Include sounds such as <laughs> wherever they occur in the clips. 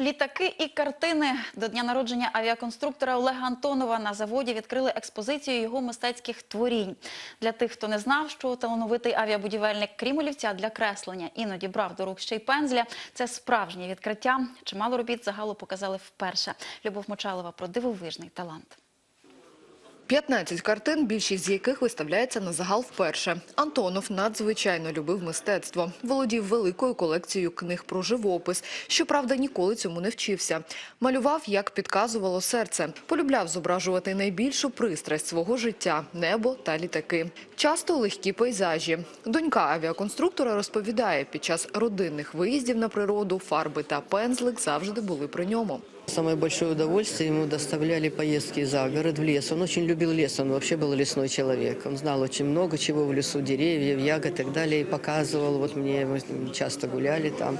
Літаки і картини до дня народження авіаконструктора Олега Антонова на заводі відкрили експозицію його мистецьких творінь. Для тих, хто не знав, що талановитий авіабудівельник Крімолівця для креслення іноді брав до рук ще й пензля. Це справжнє відкриття. Чимало робіт загалу показали вперше. Любов Мочалова про дивовижний талант. 15 картин, більшість з яких виставляється на загал вперше. Антонов надзвичайно любив мистецтво. Володів великою колекцією книг про живопис. Щоправда, ніколи цьому не вчився. Малював, як підказувало серце. Полюбляв зображувати найбільшу пристрасть свого життя – небо та літаки. Часто легкі пейзажі. Донька авіаконструктора розповідає, під час родинних виїздів на природу фарби та пензлик завжди були при ньому. Самое большое удовольствие ему доставляли поездки за город, в лес. Он очень любил лес, он вообще был лесной человек. Он знал очень много чего в лесу, деревьев, ягод и так далее, и показывал. Вот мне мы с ним часто гуляли там.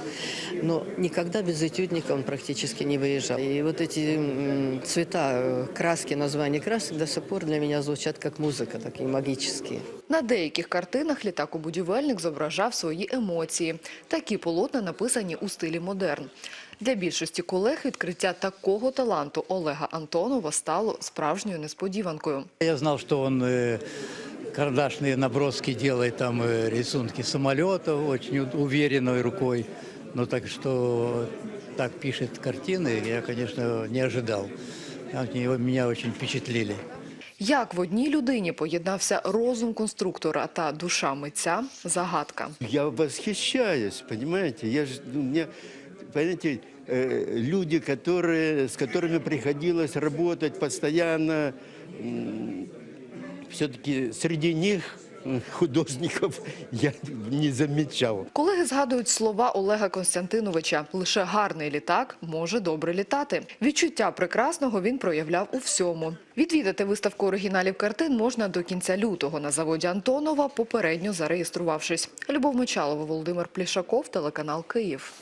Но никогда без этюдника он практически не выезжал. И вот эти м, цвета, э, краски, названия красок до сих пор для меня звучат как музыка, такие магические. На деяких картинах літакобудівельник зображав свої емоції. Такі полотна написані у стилі модерн. Для більшості колег відкриття такого таланту Олега Антонова стало справжньою несподіванкою. Я знал, что он э, карандашные наброски делает, там э, рисунки самолетов очень у- уверенной рукой. Но так что так пишет картины, я, конечно, не ожидал. Они меня очень впечатлили. Як в одній людині поєднався розум конструктора та душа митця – загадка. Я восхищаюсь, понимаете? Я же, ну, мне, понимаете, э, люди, которые, с которыми приходилось работать постоянно, все-таки среди них м, художников <laughs> я не замечал. Колеги згадують слова Олега Константиновича «Лише гарний літак може добре літати». Відчуття прекрасного він проявляв у всьому. Відвідати виставку оригіналів картин можна до кінця лютого на заводі Антонова, попередньо зареєструвавшись. Любов Мочалова, Володимир Плішаков, телеканал «Київ».